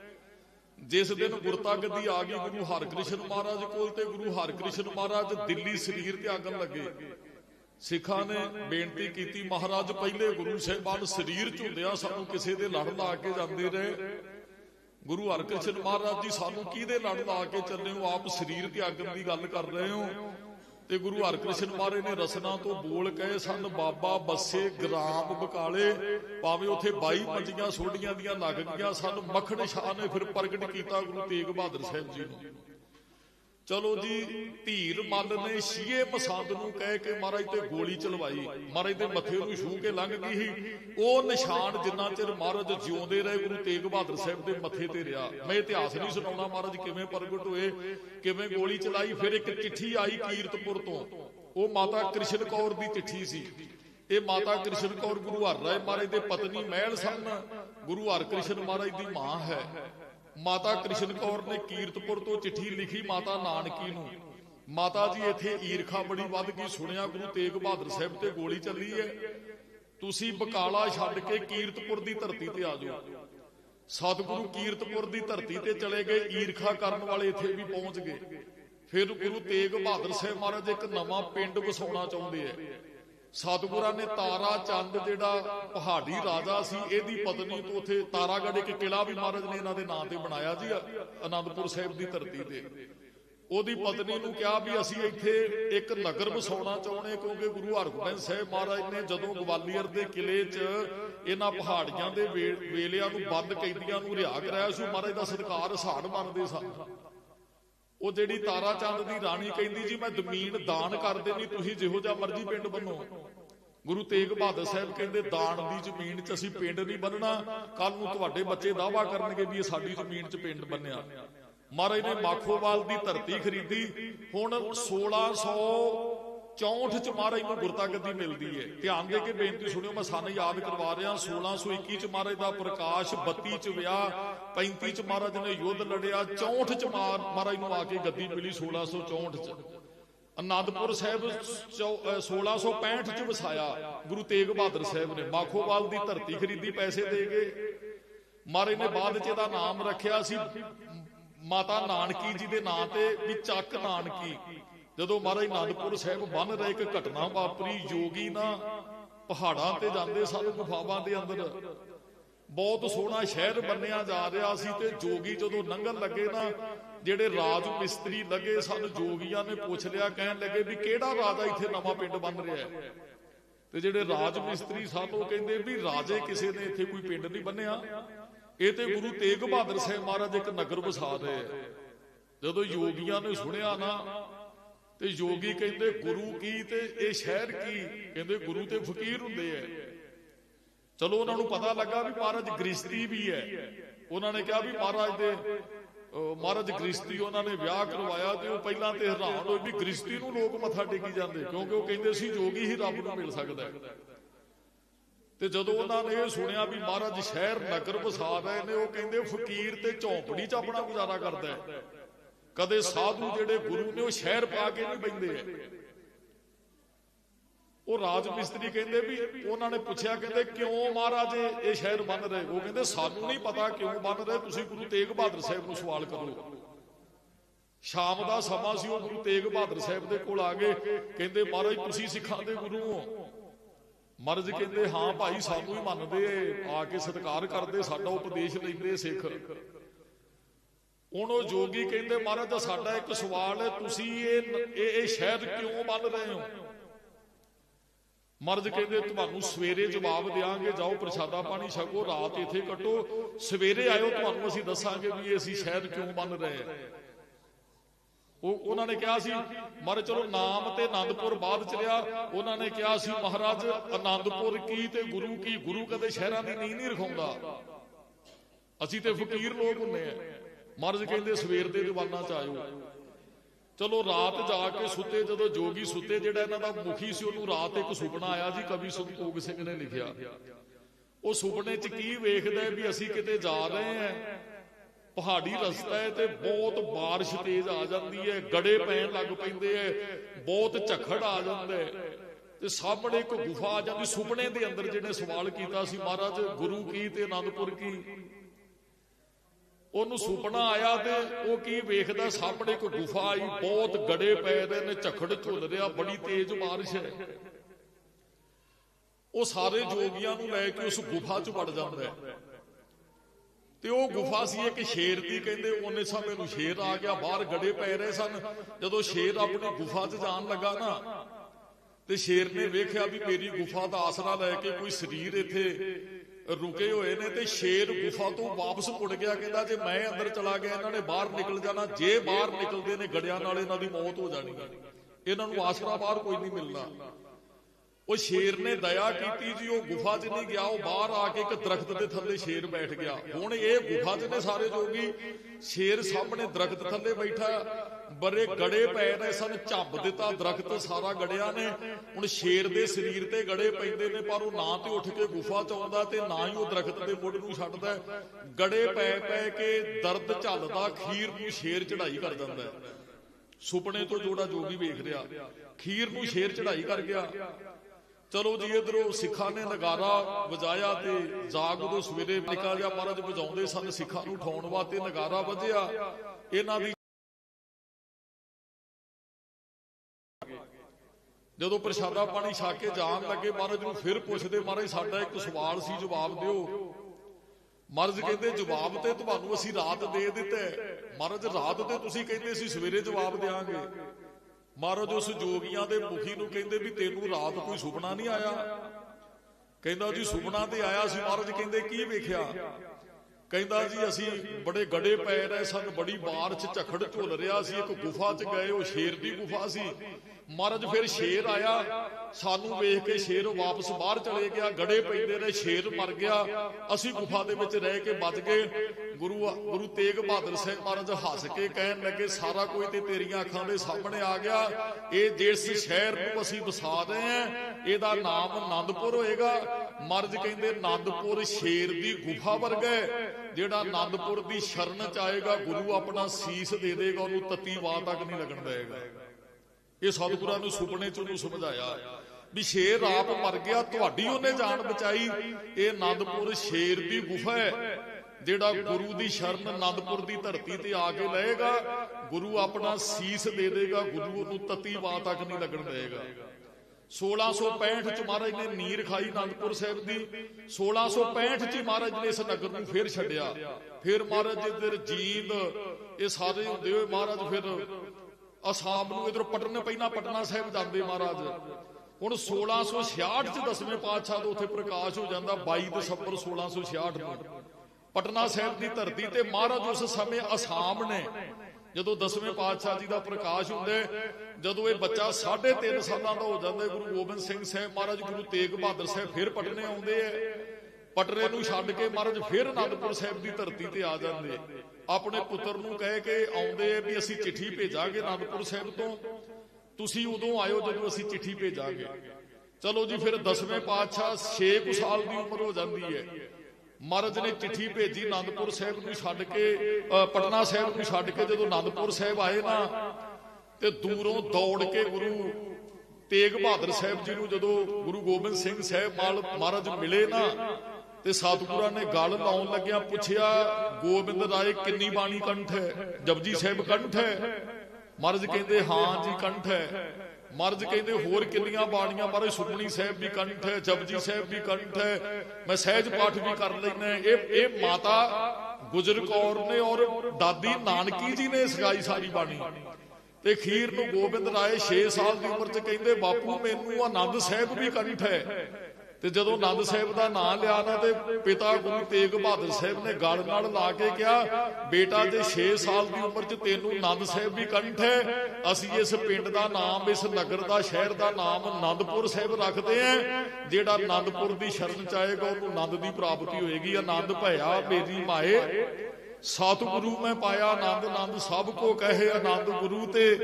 ਜਿਸ ਦਿਨ ਗੁਰਤਾ ਗੱਦੀ ਆ ਗਈ ਗੁਰੂ ਹਰਕ੍ਰਿਸ਼ਨ ਮਹਾਰਾਜ ਕੋਲ ਤੇ ਗੁਰੂ ਹਰਕ੍ਰਿਸ਼ਨ ਮਹਾਰਾਜ ਦਿੱਲੀ ਸਰੀਰ ਤੇ ਤਿਆਗਣ ਲੱਗੇ। ਸਿੱਖਾਂ ਨੇ ਬੇਨਤੀ ਕੀਤੀ, ਮਹਾਰਾਜ, ਪਹਿਲੇ ਗੁਰੂ ਸਾਹਿਬਾਨ ਸਰੀਰ ਚ ਹੁੰਦਿਆਂ ਸਾਨੂੰ ਕਿਸੇ ਦੇ ਲੜ ਲਾ ਕੇ ਜਾਂਦੇ ਰਹੇ। ਗੁਰੂ ਹਰਕ੍ਰਿਸ਼ਨ ਮਹਾਰਾਜ ਜੀ, ਸਾਨੂੰ ਕਿਹਦੇ ਲੜ ਲਾ ਕੇ ਚੱਲੇ ਹੋ? ਆਪ ਸਰੀਰ ਤਿਆਗਣ ਦੀ ਗੱਲ ਕਰ ਰਹੇ ਹੋ? ਤੇ ਗੁਰੂ ਹਰਕ੍ਰਿਸ਼ਨ ਮਹਾਰਾਜ ਨੇ ਰਸਨਾ ਤੋਂ ਬੋਲ ਕਹੇ ਸਨ, ਬਾਬਾ ਬੱਸੇ ਗ੍ਰਾਮ ਬਕਾਲੇ, ਭਾਵੇਂ ਉਥੇ 22 ਪੰਜੀਆਂ ਸੋਡੀਆਂ ਦੀਆਂ ਲੱਗ ਗਈਆਂ ਸਨ, ਮੱਖਣ ਸ਼ਾਹ ਨੇ ਫਿਰ ਪ੍ਰਗਟ ਕੀਤਾ ਗੁਰੂ ਤੇਗ ਬਹਾਦਰ ਸਾਹਿਬ ਜੀ ਨੂੰ। ਚਲੋ ਜੀ, ਧੀਰ ਮੱਲ ਨੇ ਸ਼ੀਏ ਪਸੰਦ ਨੂੰ ਕਹਿ ਕੇ ਮਹਾਰਾਜ ਤੇ ਗੋਲੀ ਚਲਵਾਈ। ਮਹਾਰਾਜ ਦੇ ਮੱਥੇ ਨੂੰ ਛੂ ਕੇ ਲੰਘ ਗਈ ਸੀ। ਉਹ ਨਿਸ਼ਾਨ ਜਿੰਨਾ ਚਿਰ ਮਹਾਰਾਜ ਜਿਉਂਦੇ ਰਹੇ, ਗੁਰੂ ਤੇਗ ਬਹਾਦਰ ਸਾਹਿਬ ਦੇ ਮੱਥੇ ਤੇ ਰਿਹਾ। ਮੈਂ ਇਤਿਹਾਸ ਨਹੀਂ ਸੁਣਾਉਣਾ ਮਹਾਰਾਜ ਕਿਵੇਂ ਪ੍ਰਗਟ ਹੋਏ, ਕਿਵੇਂ ਗੋਲੀ ਚਲਾਈ, ਫਿਰ ਇੱਕ ਚਿੱਠੀ ਆਈ ਕੀਰਤਪੁਰ ਤੋਂ। ਉਹ ਮਾਤਾ ਕ੍ਰਿਸ਼ਨ ਕੌਰ ਦੀ ਚਿੱਠੀ ਸੀ। ਇਹ ਮਾਤਾ ਕ੍ਰਿਸ਼ਨ ਕੌਰ ਗੁਰੂ ਹਰ ਰਾਏ ਮਹਾਰਾਜ ਦੇ ਪਤਨੀ ਮਹਿਲ ਸਨ। ਗੁਰੂ ਹਰ ਕ੍ਰਿਸ਼ਨ ਮਹਾਰਾਜ ਦੀ ਮਾਂ ਹੈ। ਮਾਤਾ ਕ੍ਰਿਸ਼ਨ ਕੌਰ ਨੇ ਕੀਰਤਪੁਰ ਤੋਂ ਚਿੱਠੀ ਲਿਖੀ ਮਾਤਾ ਨਾਨਕੀ ਨੂੰ। ਮਾਤਾ ਜੀ, ਇੱਥੇ ਈਰਖਾ ਬੜੀ ਵੱਧ ਗਈ। ਸੁਣਿਆ ਗੁਰੂ ਤੇਗ ਬਹਾਦਰ ਸਾਹਿਬ ਤੇ ਗੋਲੀ ਚੱਲੀ ਹੈ ਤੁਸੀਂ ਬਕਾਲਾ ਛੱਡ ਕੇ ਕੀਰਤਪੁਰ ਦੀ ਧਰਤੀ ਤੇ ਆ ਜਾਓ। ਸਤਿਗੁਰੂ ਕੀਰਤਪੁਰ ਦੀ ਧਰਤੀ ਤੇ ਚਲੇ ਗਏ। ਈਰਖਾ ਕਰਨ ਵਾਲੇ ਇੱਥੇ ਵੀ ਪਹੁੰਚ ਗਏ। ਫਿਰ ਗੁਰੂ ਤੇਗ ਬਹਾਦਰ ਸਾਹਿਬ ਮਹਾਰਾਜ ਇੱਕ ਨਵਾਂ ਪਿੰਡ ਵਸਾਉਣਾ ਚਾਹੁੰਦੇ ਆ। ਸਤਿਗੁਰਾਂ ਨੇ ਤਾਰਾ ਚੰਦ ਜਿਹੜਾ ਪਹਾੜੀ ਰਾਜਾ ਸੀ, ਇਹਦੀ ਪਤਨੀ ਤੋਂ ਉਥੇ ਤਾਰਾਗੜ੍ਹ ਇੱਕ ਕਿਲਾ ਵੀ ਮਹਾਰਾਜ ਨੇ ਇਹਨਾਂ ਦੇ ਨਾਂ ਤੇ ਬਣਾਇਆ ਜੀ, ਅਨੰਦਪੁਰ ਸਾਹਿਬ ਦੀ ਧਰਤੀ ਤੇ। ਉਹਦੀ ਪਤਨੀ ਨੂੰ ਕਿਹਾ ਵੀ ਅਸੀਂ ਇੱਥੇ ਇੱਕ ਨਗਰ ਵਸਾਉਣਾ ਚਾਹੁੰਦੇ ਕਿਉਂਕਿ ਗੁਰੂ ਹਰਗੋਬਿੰਦ ਸਾਹਿਬ ਮਹਾਰਾਜ ਨੇ ਜਦੋਂ ਗਵਾਲੀਅਰ ਦੇ ਕਿਲੇ 'ਚ ਇਹਨਾਂ ਪਹਾੜੀਆਂ ਦੇ ਵੇਲਿਆਂ ਨੂੰ ਬੰਦ ਕੈਦੀਆਂ ਨੂੰ ਰਿਹਾ ਕਰਾਇਆ ਸੀ ਮਹਾਰਾਜ ਦਾ ਸਤਿਕਾਰ ਹਾੜ ਮੰਨਦੇ ਸਨ। ਉਹ ਜਿਹੜੀ ਤਾਰਾ ਚੰਦ ਦੀ ਰਾਣੀ ਕਹਿੰਦੀ ਜੀ ਮੈਂ ਜ਼ਮੀਨ ਦਾਨ ਕਰ ਦੇਣੀ ਤੁਸੀਂ ਜਿਹੋ ਜਿਹਾ ਮਰਜ਼ੀ ਪਿੰਡ ਬੰਨੋ ਗੁਰੂ ਤੇਗ ਬਹਾਦਰ ਸਾਹਿਬ ਕਹਿੰਦੇ ਦਾਨ ਦੀ ਜ਼ਮੀਨ 'ਚ ਅਸੀਂ ਪਿੰਡ ਨਹੀਂ ਬੰਨਣਾ। ਕੱਲ ਨੂੰ ਤੁਹਾਡੇ ਬੱਚੇ ਦਾਵਾ ਕਰਨਗੇ ਵੀ ਇਹ ਸਾਡੀ ਜ਼ਮੀਨ 'ਚ ਪਿੰਡ ਬੰਨਿਆ। ਮਹਾਰਾਜ ਨੇ ਮਾਖੋਵਾਲ ਦੀ ਧਰਤੀ ਖਰੀਦੀ। ਹੁਣ 1600 64 ਚ ਮਹਾਰਾਜ ਨੂੰ ਗੁਰਤਾ ਗੱਦੀ ਮਿਲਦੀ ਹੈ ਧਿਆਨ ਦੇ ਕੇ ਬੇਨਤੀ ਸੁਣਿਓ, ਮੈਂ ਸਾਨੂੰ ਯਾਦ ਕਰਵਾ ਰਿਹਾ 1621 ਚ ਮਹਾਰਾਜ ਦਾ ਪ੍ਰਕਾਸ਼ 32 ਚ ਵਿਆਹ 35 ਚ ਮਹਾਰਾਜ ਨੇ ਯੁੱਧ ਲੜਿਆ 64 ਚ ਮਹਾਰਾਜ ਨੂੰ ਆ ਕੇ ਗੱਦੀ ਮਿਲੀ 1664 ਚ। ਅਨੰਦਪੁਰ ਸਾਹਿਬ 1665 ਚ ਵਸਾਇਆ, ਗੁਰੂ ਤੇਗ ਬਹਾਦਰ ਸਾਹਿਬ ਨੇ। ਮਾਖੋਵਾਲ ਦੀ ਧਰਤੀ ਖਰੀਦੀ, ਪੈਸੇ ਦੇ ਕੇ। ਮਹਾਰਾਜ ਨੇ ਬਾਅਦ ਚ ਇਹਦਾ ਨਾਮ ਰੱਖਿਆ ਸੀ, ਮਾਤਾ ਨਾਨਕੀ ਜੀ ਦੇ ਨਾਂ ਤੇ, ਵੀ ਚੱਕ ਨਾਨਕੀ। ਜਦੋਂ ਮਹਾਰਾਜ ਅਨੰਦਪੁਰ ਸਾਹਿਬ ਬੰਨ ਰਹੇ ਇੱਕ ਘਟਨਾ ਵਾਪਰੀ ਯੋਗੀ ਨਾ ਪਹਾੜਾਂ ਤੇ ਜਾਂਦੇ ਸਨ, ਗੁਫਾਵਾਂ ਦੇ ਅੰਦਰ। ਬਹੁਤ ਸੋਹਣਾ ਸ਼ਹਿਰ ਬੰਨਿਆ ਜਾ ਰਿਹਾ ਸੀ ਤੇ ਜੋਗੀ ਜਦੋਂ ਲੰਘਣ ਲੱਗੇ ਨਾ, ਜਿਹੜੇ ਰਾਜ ਮਿਸਤਰੀ ਲੱਗੇ ਸਨ, ਜੋਗੀਆਂ ਨੇ ਪੁੱਛ ਲਿਆ, ਕਹਿਣ ਲੱਗੇ ਵੀ ਕਿਹੜਾ ਰਾਜਾ ਇੱਥੇ ਨਵਾਂ ਪਿੰਡ ਬਣ ਰਿਹਾ ਹੈ? ਤੇ ਜਿਹੜੇ ਰਾਜ ਮਿਸਤਰੀ ਸਨ, ਉਹ ਕਹਿੰਦੇ ਵੀ ਰਾਜੇ ਕਿਸੇ ਨੇ ਇੱਥੇ ਕੋਈ ਪਿੰਡ ਨਹੀਂ ਬੰਨਿਆ। ਇਹ ਤੇ ਗੁਰੂ ਤੇਗ ਬਹਾਦਰ ਸਾਹਿਬ ਮਹਾਰਾਜ ਇੱਕ ਨਗਰ ਵਸਾ ਰਹੇ। ਜਦੋਂ ਯੋਗੀਆਂ ਨੇ ਸੁਣਿਆ ਨਾ ਤੇ ਯੋਗੀ ਕਹਿੰਦੇ ਗੁਰੂ ਕੀ ਤੇ ਇਹ ਸ਼ਹਿਰ ਕੀ? ਕਹਿੰਦੇ ਗੁਰੂ ਤੇ ਫਕੀਰ ਹੁੰਦੇ ਐ। ਚਲੋ ਉਹਨਾਂ ਨੂੰ ਪਤਾ ਲੱਗਾ ਵੀ ਮਹਾਰਾਜ ਗ੍ਰਿਸ਼ਤੀ ਵੀ ਹੈ ਉਹਨਾਂ ਨੇ ਕਿਹਾ ਵੀ ਮਹਾਰਾਜ ਦੇ ਮਹਾਰਾਜ ਗ੍ਰਿਸ਼ਤੀ ਉਹਨਾਂ ਨੇ ਵਿਆਹ ਕਰਵਾਇਆ ਤੇ ਉਹ ਪਹਿਲਾਂ ਤੇ ਹੈਰਾਨ ਹੋਏ ਵੀ ਗ੍ਰਿਸ਼ਤੀ ਨੂੰ ਲੋਕ ਮੱਥਾ ਟੇਕੀ ਜਾਂਦੇ, ਕਿਉਂਕਿ ਉਹ ਕਹਿੰਦੇ ਸੀ ਜੋਗੀ ਹੀ ਰੱਬ ਨੂੰ ਮਿਲ ਸਕਦਾ ਹੈ ਤੇ ਜਦੋਂ ਉਹਨਾਂ ਨੇ ਇਹ ਸੁਣਿਆ ਵੀ ਮਹਾਰਾਜ ਸ਼ਹਿਰ ਨਗਰ ਵਸਾ ਰਹੇ ਨੇ ਉਹ ਕਹਿੰਦੇ ਫਕੀਰ ਤੇ ਝੌਂਪੜੀ 'ਚ ਆਪਣਾ ਗੁਜ਼ਾਰਾ ਕਰਦਾ ਹੈ ਕਦੇ ਸਾਧੂ ਜਿਹੜੇ ਗੁਰੂ ਨੇ ਉਹ ਸ਼ਹਿਰ ਪਾ ਕੇ ਨਹੀਂ ਬੈਂਦੇ ਐ ਉਹ ਰਾਜ ਮਿਸਤਰੀ ਕਹਿੰਦੇ ਵੀ ਉਹਨਾਂ ਨੇ ਪੁੱਛਿਆ ਕਹਿੰਦੇ ਕਿਉਂ ਮਹਾਰਾਜ ਇਹ ਸ਼ਹਿਰ ਬਣ ਰਹੇ? ਉਹ ਕਹਿੰਦੇ ਸਾਨੂੰ ਨਹੀਂ ਪਤਾ ਕਿਉਂ ਬਣ ਰਹੇ ਤੁਸੀਂ ਗੁਰੂ ਤੇਗ ਬਹਾਦਰ ਸਾਹਿਬ ਨੂੰ ਸਵਾਲ ਕਰੋ। ਸ਼ਾਮ ਦਾ ਸਮਾਂ ਸੀ ਉਹ ਗੁਰੂ ਤੇਗ ਬਹਾਦਰ ਸਾਹਿਬ ਦੇ ਕੋਲ ਆ ਗਏ। ਕਹਿੰਦੇ ਮਹਾਰਾਜ ਤੁਸੀਂ ਸਿੱਖਾਂ ਦੇ ਗੁਰੂ ਹੋ? ਮਰਜ ਕਹਿੰਦੇ ਹਾਂ ਭਾਈ ਸਾਨੂੰ ਹੀ ਮੰਨਦੇ ਐ, ਆ ਕੇ ਸਤਿਕਾਰ ਕਰਦੇ ਸਾਡਾ ਉਪਦੇਸ਼ ਲੈਂਦੇ ਸਿੱਖ। ਹੁਣ ਉਹ ਜੋਗੀ ਕਹਿੰਦੇ, ਮਹਾਰਾਜ, ਸਾਡਾ ਇੱਕ ਸਵਾਲ ਹੈ, ਤੁਸੀਂ ਇਹ ਇਹ ਇਹ ਸ਼ਹਿਰ ਕਿਉਂ ਬੰਨ ਰਹੇ ਹੋ? ਮਰਦ ਕਹਿੰਦੇ, ਤੁਹਾਨੂੰ ਸਵੇਰੇ ਜਵਾਬ ਦੇਾਂਗੇ ਜਾਓ, ਪ੍ਰਸ਼ਾਦਾ ਪਾਣੀ ਛਕੋ, ਰਾਤ ਇੱਥੇ ਕੱਟੋ, ਸਵੇਰੇ ਆਇਓ, ਤੁਹਾਨੂੰ ਅਸੀਂ ਦੱਸਾਂਗੇ ਵੀ ਇਹ ਅਸੀਂ ਸ਼ਹਿਦ ਕਿਉਂ ਬੰਨ ਰਹੇ ਹਾਂ। ਉਹ, ਉਹਨਾਂ ਨੇ ਕਿਹਾ ਸੀ, ਮਹਾਰਾਜ, ਚਲੋ ਨਾਮ ਤੇ ਆਨੰਦਪੁਰ ਬਾਅਦ ਚਲਿਆ ਉਹਨਾਂ ਨੇ ਕਿਹਾ ਸੀ, ਮਹਾਰਾਜ ਆਨੰਦਪੁਰ ਕੀ ਤੇ ਗੁਰੂ ਕੀ? ਗੁਰੂ ਕਦੇ ਸ਼ਹਿਰਾਂ ਦੀ ਨੀਂਹ ਨਹੀਂ ਰਖਾਉਂਦਾ? ਅਸੀਂ ਤੇ ਫਕੀਰ ਲੋਕ ਹੁੰਨੇ ਆ ਮਹਾਰਾਜ ਕਹਿੰਦੇ ਸਵੇਰ ਦੇ ਦੀਵਾਨਾਂ ਚ ਆਇਓ। ਚਲੋ ਰਾਤ ਜਾ ਕੇ ਸੁੱਤੇ, ਜਦੋਂ ਜੋਗੀ ਸੁੱਤੇ, ਜਿਹੜਾ ਇਹਨਾਂ ਦਾ ਮੁਖੀ ਸੀ, ਉਹਨੂੰ ਰਾਤ ਇੱਕ ਸੁਪਨਾ ਆਇਆ ਜੀ, ਕਵੀ ਸੰਤੋਖ ਸਿੰਘ ਨੇ ਲਿਖਿਆ। ਉਹ ਸੁਪਨੇ 'ਚ ਕੀ ਵੇਖਦਾ ਵੀ ਅਸੀਂ ਕਿਤੇ ਜਾ ਰਹੇ ਹਾਂ। ਪਹਾੜੀ ਰਸਤਾ ਹੈ ਤੇ ਬਹੁਤ ਬਾਰਿਸ਼ ਤੇਜ਼ ਆ ਜਾਂਦੀ ਹੈ, ਗੜੇ ਪੈਣ ਲੱਗ ਪੈਂਦੇ ਐ ਬਹੁਤ ਝੱਖੜ ਆ ਜਾਂਦਾ ਹੈ। ਤੇ ਸਾਹਮਣੇ ਇੱਕ ਗੁਫਾ ਆ ਜਾਂਦੀ, ਸੁਪਨੇ ਦੇ ਅੰਦਰ ਜਿਹਨੇ ਸਵਾਲ ਕੀਤਾ ਸੀ, ਮਹਾਰਾਜ ਗੁਰੂ ਕੀ ਤੇ ਆਨੰਦਪੁਰ ਕੀ? ਉਹਨੂੰ ਸੁਪਨਾ ਆਇਆ ਤੇ ਉਹ ਕੀ ਵੇਖਦਾ, ਸਾਹਮਣੇ ਇੱਕ ਗੁਫਾ ਆਈ, ਬਹੁਤ ਗੜੇ ਪਏ ਦੇ ਨੇ, ਝੱਖੜ ਝੁੱਲ ਰਿਹਾ, ਬੜੀ ਤੇਜ਼ ਬਾਰਿਸ਼ ਹੈ। ਉਹ ਸਾਰੇ ਜੋਗੀਆਂ ਨੂੰ ਲੈ ਕੇ ਉਸ ਗੁਫਾ 'ਚ ਵੜ ਜਾਂਦਾ ਹੈ। ਤੇ ਉਹ ਗੁਫਾ ਸੀ ਇੱਕ ਸ਼ੇਰ ਦੀ, ਕਹਿੰਦੇ ਉਹਨੇ ਸਮੇਂ ਨੂੰ ਸ਼ੇਰ ਆ ਗਿਆ, ਬਾਹਰ ਗੜੇ ਪੈ ਰਹੇ ਸਨ। ਜਦੋਂ ਸ਼ੇਰ ਆਪਣੀ ਗੁਫਾ 'ਚ ਜਾਣ ਲੱਗਾ ਨਾ, ਤੇ ਸ਼ੇਰ ਨੇ ਵੇਖਿਆ ਵੀ ਮੇਰੀ ਗੁਫਾ ਦਾ ਆਸਰਾ ਲੈ ਕੇ ਕੋਈ ਸਰੀਰ ਇੱਥੇ ਰੁਕੇ ਹੋਏ ਨੇ ਤੇ ਸ਼ੇਰ ਗੁਫਾ ਤੋਂ ਵਾਪਸ ਮੁੜ ਗਿਆ, ਕਹਿੰਦਾ ਜੇ ਮੈਂ ਅੰਦਰ ਚਲਾ ਗਿਆ, ਇਹਨਾਂ ਨੇ ਬਾਹਰ ਨਿਕਲ ਜਾਣਾ, ਜੇ ਬਾਹਰ ਨਿਕਲਦੇ ਨੇ ਗੜਿਆਂ ਨਾਲ, ਇਹਨਾਂ ਦੀ ਮੌਤ ਹੋ ਜਾਣੀ ਇਹਨਾਂ ਨੂੰ ਆਸਰਾ ਬਾਹਰ ਕੋਈ ਨਹੀਂ ਮਿਲਣਾ। ਉਹ ਸ਼ੇਰ ਨੇ ਦਇਆ ਕੀਤੀ ਜੀ, ਉਹ ਗੁਫਾ 'ਚ ਨਹੀਂ ਗਿਆ, ਉਹ ਬਾਹਰ ਆ ਕੇ ਇੱਕ ਦਰਖਤ ਦੇ ਥੱਲੇ ਸ਼ੇਰ ਬੈਠ ਗਿਆ। ਹੁਣ ਇਹ ਗੁਫਾ 'ਚ ਨੇ ਸਾਰੇ ਜੋਗੀ, ਸ਼ੇਰ ਸਾਹਮਣੇ ਦਰਖਤ ਥੱਲੇ ਬੈਠਾ ਬਰੇ ਗੜੇ ਪਏ ਨੇ, ਸਨ ਝੱਬ ਦਿੱਤਾ, ਦਰਖਤ ਸਾਰਾ ਗੜਿਆ ਨੇ। ਹੁਣ ਸ਼ੇਰ ਦੇ ਸਰੀਰ ਤੇ ਗੜੇ ਪੈਂਦੇ ਨੇ, ਪਰ ਉਹ ਨਾ ਤੇ ਉੱਠ ਕੇ ਗੁਫਾ 'ਚ ਆਉਂਦਾ ਤੇ ਨਾ ਹੀ ਉਹ ਦਰਖਤ ਦੇ ਮੁੱਢ ਨੂੰ ਛੱਡਦਾ ਗੜੇ ਪੈ ਪੈ ਕੇ ਦਰਦ ਝੱਲਦਾ, ਖੀਰ ਨੂੰ ਸ਼ੇਰ ਚੜਾਈ ਕਰ ਜਾਂਦਾ ਹੈ। ਸੁਪਨੇ ਤੋਂ ਜੋੜਾ ਜੋਗੀ ਵੇਖ ਰਿਹਾ। ਖੀਰ ਨੂੰ ਸ਼ੇਰ ਚੜਾਈ ਕਰ ਗਿਆ। ਚਲੋ ਜੀ, ਇਧਰੋਂ ਸਿੱਖਾਂ ਨੇ ਨਗਾਰਾ ਵਜਾਇਆ ਤੇ ਜਾਗ ਉਦੋਂ ਸਵੇਰੇ ਨਿਕਲ ਗਿਆ। ਮਹਾਰਾਜ ਵਜਾਉਂਦੇ ਸਨ ਸਿੱਖਾਂ ਨੂੰ ਉਠਾਉਣ ਵਾਸਤੇ। ਨਗਾਰਾ ਵੱਜਿਆ। ਇਹਨਾਂ ਦੀ ਜਦੋਂ ਪ੍ਰਸ਼ਾਦਾ ਪਾਣੀ ਛਾ ਕੇ ਜਾਣ ਲੱਗੇ ਮਹਾਰਾਜ ਨੂੰ ਫਿਰ ਪੁੱਛਦੇ, ਮਹਾਰਾਜ, ਸਾਡਾ ਇੱਕ ਸਵਾਲ ਸੀ, ਜਵਾਬ ਦਿਓ। ਮਹਾਰਾਜ ਕਹਿੰਦੇ, ਜਵਾਬ ਤੇ ਤੁਹਾਨੂੰ ਅਸੀਂ ਰਾਤ ਦੇ ਦਿੱਤਾ ਮਹਾਰਾਜ, ਰਾਤ ਤੇ ਤੁਸੀਂ ਕਹਿੰਦੇ ਸੀ ਸਵੇਰੇ ਜਵਾਬ ਦੇਾਂਗੇ ਮਹਾਰਾਜ ਉਸ ਜੋਗੀਆਂ ਦੇ ਮੁਖੀ ਨੂੰ ਕਹਿੰਦੇ ਵੀ ਤੈਨੂੰ ਰਾਤ ਕੋਈ ਸੁਪਨਾ ਨਹੀਂ ਆਇਆ? ਕਹਿੰਦਾ, ਜੀ, ਸੁਪਨਾ ਤੇ ਆਇਆ ਸੀ। ਮਹਾਰਾਜ ਕਹਿੰਦੇ, ਕੀ ਵੇਖਿਆ? ਕਹਿੰਦਾ ਜੀ ਅਸੀਂ ਬੜੇ ਗੜੇ ਪੈ ਰਹੇ ਸਨ ਬੜੀ ਬਾਰ ਚ ਝਖੜ ਝੁੱਲ ਰਿਹਾ ਸੀ ਇੱਕ ਗੁਫਾ ਚ ਗਏ ਉਹ ਸ਼ੇਰ ਦੀ ਗੁਫਾ ਸੀ। ਮਹਾਰਾਜ ਫਿਰ ਸ਼ੇਰ ਆਇਆ ਸਾਨੂੰ ਵੇਖ ਕੇ ਸ਼ੇਰ ਵਾਪਸ ਬਾਹਰ ਚਲੇ ਗਿਆ ਗੜੇ ਪੈਂਦੇ ਨੇ ਸ਼ੇਰ ਮਰ ਗਿਆ। ਅਸੀਂ ਗੁਫਾ ਦੇ ਵਿੱਚ ਰਹਿ ਕੇ ਬਚ ਗਏ। ਗੁਰੂ ਗੁਰੂ ਤੇਗ ਬਹਾਦਰ ਸਿੰਘ ਮਹਾਰਾਜ ਹੱਸ ਕੇ ਕਹਿਣ ਲੱਗੇ ਸਾਰਾ ਕੁਝ ਤੇ ਤੇਰੀਆਂ ਅੱਖਾਂ ਦੇ ਸਾਹਮਣੇ ਆ ਗਿਆ। ਇਹ ਜਿਸ ਸ਼ਹਿਰ ਨੂੰ ਅਸੀਂ ਵਸਾ ਰਹੇ ਹਾਂ ਇਹਦਾ ਨਾਮ ਆਨੰਦਪੁਰ ਹੋਏਗਾ। ਮਹਾਰਾਜ ਕਹਿੰਦੇ ਆਨੰਦਪੁਰ ਸ਼ੇਰ ਦੀ ਗੁਫਾ ਵਰਗਾ ਜਿਹੜਾ ਆਨੰਦਪੁਰ ਦੀ ਸ਼ਰਨ ਚ ਆਏਗਾ, ਗੁਰੂ ਆਪਣਾ ਸੀਸ ਦੇ ਦੇਗਾ, ਉਹਨੂੰ ਤਤੀ ਬਾਹ ਤੱਕ ਨਹੀਂ ਲੱਗਣ ਦੇਗਾ। ਇਹ ਸਤਿਗੁਰਾਂ ਨੂੰ ਸੁਪਨੇ ਚ ਉਹਨੂੰ ਸਮਝਾਇਆ। ਵੀ ਸ਼ੇਰ ਆਪ ਮਰ ਗਿਆ, ਤੁਹਾਡੀ ਉਹਨੇ ਜਾਨ ਬਚਾਈ। ਇਹ ਆਨੰਦਪੁਰ ਸ਼ੇਰ ਦੀ ਗੁਫਾ ਹੈ। ਜਿਹੜਾ ਗੁਰੂ ਦੀ ਸ਼ਰਨ ਅਨੰਦਪੁਰ ਦੀ ਧਰਤੀ ਤੇ ਆ ਕੇ ਲਏਗਾ, ਗੁਰੂ ਆਪਣਾ ਸੀਸ ਦੇ ਦੇਗਾ, ਗੁਰੂ ਉਹਨੂੰ ਤਤੀ ਬਾਹ ਤੱਕ ਨਹੀਂ ਲੱਗਣ ਦੇਗਾ। 1665 ਚ ਮਹਾਰਾਜ ਨੇ ਨੀਰ ਖਾਈ ਆਨੰਦਪੁਰ ਸਾਹਿਬ ਦੀ। 1665 ਚ ਮਹਾਰਾਜ ਨੇ ਇਸ ਨਗਰ ਨੂੰ ਫੇਰ ਛੱਡਿਆ। ਫਿਰ ਮਹਾਰਾਜ ਇਧਰ ਜੀਂਦ ਇਹ ਸਾਰੇ ਹੁੰਦੇ ਹੋਏ ਮਹਾਰਾਜ ਫਿਰ ਅਸਾਮ ਨੂੰ ਇਧਰ ਪਟਨ, ਪਹਿਲਾਂ ਪਟਨਾ ਸਾਹਿਬ ਜਾਂਦੇ ਮਹਾਰਾਜ। ਹੁਣ 1666 ਚ ਦਸਵੇਂ ਪਾਤਸ਼ਾਹ ਤੋਂ ਉੱਥੇ ਪ੍ਰਕਾਸ਼ ਹੋ ਜਾਂਦਾ 22 ਦਸੰਬਰ 1666 ਨੂੰ। ਪਟਨਾ ਸਾਹਿਬ ਦੀ ਧਰਤੀ ਤੇ ਮਹਾਰਾਜ ਉਸ ਸਮੇਂ ਅਸਾਮ ਨੇ। ਜਦੋਂ ਦਸਵੇਂ ਪਾਤਸ਼ਾਹ ਜੀ ਦਾ ਪ੍ਰਕਾਸ਼ ਹੁੰਦਾ ਹੈ, ਜਦੋਂ ਇਹ ਬੱਚਾ 3.5 ਸਾਲਾਂ ਦਾ ਹੋ ਜਾਂਦਾ ਗੁਰੂ ਗੋਬਿੰਦ ਸਿੰਘ ਸਾਹਿਬ ਮਹਾਰਾਜ ਗੁਰੂ ਤੇਗ ਬਹਾਦਰ ਸਾਹਿਬ ਫਿਰ ਪਟਨੇ ਆਉਂਦੇ ਐ ਪਟਰੇ ਨੂੰ ਛੱਡ ਕੇ ਮਹਾਰਾਜ ਫਿਰ ਅਨੰਦਪੁਰ ਸਾਹਿਬ ਦੀ ਧਰਤੀ ਤੇ ਆ ਜਾਂਦੇ ਆਪਣੇ ਪੁੱਤਰ ਨੂੰ ਕਹਿ ਕੇ ਆਉਂਦੇ ਵੀ ਅਸੀਂ ਚਿੱਠੀ ਭੇਜਾਂਗੇ ਅਨੰਦਪੁਰ ਸਾਹਿਬ ਤੋਂ। ਤੁਸੀਂ ਉਦੋਂ ਆਇਓ ਜਦੋਂ ਅਸੀਂ ਚਿੱਠੀ ਭੇਜਾਂਗੇ। ਚਲੋ ਜੀ ਫਿਰ ਦਸਵੇਂ ਪਾਤਸ਼ਾਹ 6 ਕੁ ਸਾਲ ਦੀ ਉਮਰ ਹੋ ਜਾਂਦੀ ਹੈ। ਮਹਾਰਾਜ ਨੇ ਚਿੱਠੀ ਭੇਜੀ ਆਨੰਦਪੁਰ ਸਾਹਿਬ ਨੂੰ ਛੱਡ ਕੇ ਪਟਨਾ ਸਾਹਿਬ ਨੂੰ ਛੱਡ ਕੇ ਜਦੋਂ ਆਨੰਦਪੁਰ ਸਾਹਿਬ ਆਏ ਨਾ ਤੇ ਦੂਰੋਂ ਦੌੜ ਕੇ ਗੁਰੂ ਤੇਗ ਬਹਾਦਰ ਸਾਹਿਬ ਜੀ ਨੂੰ ਜਦੋਂ ਗੁਰੂ ਗੋਬਿੰਦ ਸਿੰਘ ਸਾਹਿਬ ਨਾਲ ਮਹਾਰਾਜ ਮਿਲੇ ਨਾ ਤੇ ਸਤਿਗੁਰਾਂ ਨੇ ਗੱਲ ਲਾਉਣ ਲੱਗਿਆ ਪੁੱਛਿਆ ਗੋਬਿੰਦ ਰਾਏ ਕਿੰਨੀ ਬਾਣੀ ਕੰਠ ਹੈ? ਜਪਜੀ ਸਾਹਿਬ ਕੰਠ ਹੈ? ਮਹਾਰਾਜ ਕਹਿੰਦੇ ਹਾਂ ਜੀ ਕੰਠ ਹੈ। ਮਹਾਰਾਜ ਕਹਿੰਦੇ ਹੋਰ ਕਿੰਨੀਆਂ ਬਾਣੀਆਂ ਮਹਾਰਾਜ ਸੁਖਮਨੀ ਸਾਹਿਬ ਵੀ ਕੰਠ ਹੈ, ਜਪਜੀ ਸਾਹਿਬ ਵੀ ਕੰਠ ਹੈ। ਮੈਂ ਸਹਿਜ ਪਾਠ ਵੀ ਕਰ ਲੈਣਾ ਇਹ ਇਹ ਮਾਤਾ ਗੁਜਰ ਕੌਰ ਨੇ ਔਰ ਦਾਦੀ ਨਾਨਕੀ ਜੀ ਨੇ ਸਿਖਾਈ ਸਾਰੀ ਬਾਣੀ। ਤੇ ਖੀਰ ਨੂੰ ਗੋਬਿੰਦ ਰਾਏ 6 ਸਾਲ ਦੀ ਉਮਰ 'ਚ ਕਹਿੰਦੇ, ਬਾਪੂ, ਮੈਨੂੰ ਆਨੰਦ ਸਾਹਿਬ ਵੀ ਕੰਠ ਹੈ। ਤੇ ਜਦੋਂ ਆਨੰਦ ਸਾਹਿਬ ਦਾ ਨਾਮ ਲਿਆ ਨਾ ਤੇ ਪਿਤਾ ਗੁਰੂ ਤੇਗ ਬਹਾਦਰ ਸਾਹਿਬ ਨੇ ਗਲ ਨਾਲ ਲਾ ਕੇ ਕਿਹਾ, ਬੇਟਾ ਜੇ 6 ਸਾਲ ਦੀ ਉਮਰ 'ਚ ਤੈਨੂੰ ਆਨੰਦ ਸਾਹਿਬ ਵੀ ਕੰਠ ਹੈ, ਅਸੀਂ ਇਸ ਪਿੰਡ ਦਾ ਨਾਮ, ਇਸ ਨਗਰ ਦਾ ਸ਼ਹਿਰ ਦਾ ਨਾਮ ਆਨੰਦਪੁਰ ਸਾਹਿਬ ਰੱਖਦੇ ਆਂ ਜਿਹੜਾ ਆਨੰਦਪੁਰ ਦੀ ਸ਼ਰਨ ਚ ਆਏਗਾ, ਉਹਨੂੰ ਆਨੰਦ ਦੀ ਪ੍ਰਾਪਤੀ ਹੋਏਗੀ। ਆਨੰਦ ਭਇਆ, ਮੇਰੀ ਮਾਏ। ਸਤਿਗੁਰੂ ਮੈਂ ਪਾਇਆ ਆਨੰਦ ਆਨੰਦ ਸਭ ਕੋ ਕਹੇ ਆਨੰਦ ਗੁਰੂ ਤੇ।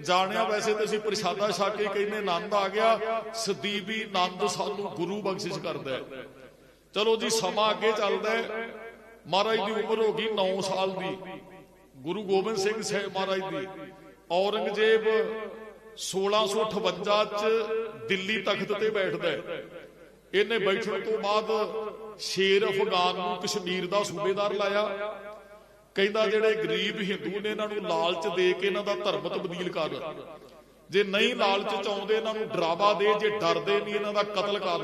ਜਾਣਿਆ ਵੈਸੇ ਤੇ ਅਸੀਂ ਪ੍ਰਸ਼ਾਦਾ ਛਕ ਕੇ ਕਹਿੰਦੇ ਆਨੰਦ ਆ ਗਿਆ। ਸਦੀਵੀ ਆਨੰਦ ਸਾਨੂੰ ਗੁਰੂ ਬਖਸ਼ਿਸ਼ ਕਰਦਾ ਹੈ। ਚਲੋ ਜੀ, ਸਮਾਂ ਅੱਗੇ ਚੱਲਦਾ ਹੈ। ਮਹਾਰਾਜ ਦੀ ਉਮਰ ਹੋ ਗਈ 9 ਸਾਲ ਦੀ। ਗੁਰੂ ਗੋਬਿੰਦ ਸਿੰਘ ਸਾਹਿਬ ਮਹਾਰਾਜ ਦੀ। ਔਰੰਗਜ਼ੇਬ 1658 ਚ ਦਿੱਲੀ ਤਖਤ ਤੇ ਬੈਠਦਾ ਹੈ। ਇਹਨੇ ਬੈਠਣ ਤੋਂ ਬਾਅਦ ਸ਼ੇਰ ਅਫਗਾਨ ਨੂੰ ਕਸ਼ਮੀਰ ਦਾ ਸੂਬੇਦਾਰ ਲਾਇਆ। ਕਹਿੰਦਾ ਜਿਹੜੇ ਗਰੀਬ ਹਿੰਦੂ ਨੇ ਇਹਨਾਂ ਨੂੰ ਲਾਲਚ ਦੇ ਕੇ ਇਹਨਾਂ ਦਾ ਧਰਮ ਤਬਦੀਲ ਕਰ ਜੇ ਨਹੀਂ ਲਾਲਚ ਚ ਆਉਂਦੇ, ਇਹਨਾਂ ਨੂੰ ਡਰਾਵਾ ਦੇ, ਜੇ ਡਰਦੇ ਨਹੀਂ, ਇਹਨਾਂ ਦਾ ਕਤਲ ਕਰ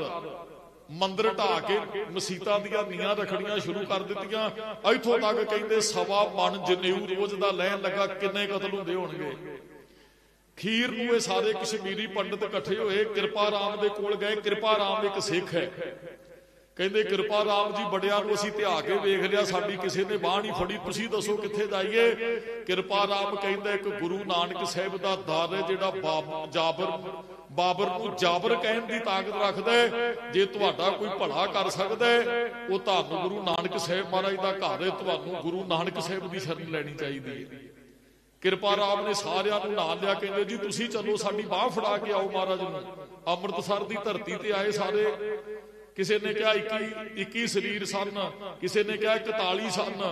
ਮੰਦਰ ਢਾ ਕੇ ਮਸੀਤਾਂ ਦੀਆਂ ਨੀਆਂ ਰੱਖਣੀਆਂ ਸ਼ੁਰੂ ਕਰ ਦਿੱਤੀਆਂ। ਇੱਥੋਂ ਤੱਕ ਕਹਿੰਦੇ ਸਵਾ ਮਨ ਜਨੇਊ ਰੋਜ਼ ਦਾ ਲੈਣ ਲੱਗਾ, ਕਿੰਨੇ ਕਤਲ ਹੁੰਦੇ ਹੋਣਗੇ? ਖੀਰ ਨੂੰ ਇਹ ਸਾਰੇ ਕਸ਼ਮੀਰੀ ਪੰਡਤ ਇਕੱਠੇ ਹੋਏ, ਕਿਰਪਾ ਰਾਮ ਦੇ ਕੋਲ ਗਏ। ਕਿਰਪਾ ਰਾਮ ਇੱਕ ਸਿੱਖ ਹੈ। ਕਹਿੰਦੇ ਕਿਰਪਾ ਰਾਮ ਜੀ ਬੜਿਆਂ ਨੂੰ ਅਸੀਂ ਧਿਆ ਕੇ ਵੇਖ ਲਿਆ, ਸਾਡੀ ਕਿਸੇ ਨੇ ਬਾਹ ਨਹੀਂ ਫੜੀ, ਤੁਸੀਂ ਦੱਸੋ ਕਿੱਥੇ ਜਾਈਏ? ਕਿਰਪਾ ਰਾਮ ਕਹਿੰਦਾ ਇੱਕ ਗੁਰੂ ਨਾਨਕ ਸਾਹਿਬ ਦਾ ਦਰ ਹੈ ਜਿਹੜਾ ਜਾਬਰ, ਬਾਬਰ ਨੂੰ ਜਾਬਰ ਕਹਿਣ ਦੀ ਤਾਕਤ ਰੱਖਦਾ ਜੇ ਤੁਹਾਡਾ ਕੋਈ ਭਲਾ ਕਰ ਸਕਦਾ ਉਹ ਤੁਹਾਨੂੰ ਗੁਰੂ ਨਾਨਕ ਸਾਹਿਬ ਮਹਾਰਾਜ ਦਾ ਘਰ ਹੈ, ਤੁਹਾਨੂੰ ਗੁਰੂ ਨਾਨਕ ਸਾਹਿਬ ਦੀ ਸ਼ਰਨ ਲੈਣੀ ਚਾਹੀਦੀ ਹੈ। ਕਿਰਪਾ ਰਾਮ ਨੇ ਸਾਰਿਆਂ ਨੂੰ ਨਾਲ ਲਿਆ, ਕਹਿੰਦੇ ਜੀ ਤੁਸੀਂ ਚਲੋ, ਸਾਡੀ ਬਾਹ ਫੜਾ ਕੇ ਆਓ ਮਹਾਰਾਜ ਨੂੰ। ਅੰਮ੍ਰਿਤਸਰ ਦੀ ਧਰਤੀ ਤੇ ਆਏ ਸਾਰੇ। ਕਿਸੇ ਨੇ ਕਿਹਾ 21 21 ਸਰੀਰ ਸਨ, ਕਿਸੇ ਨੇ ਕਿਹਾ 41 ਸਨ।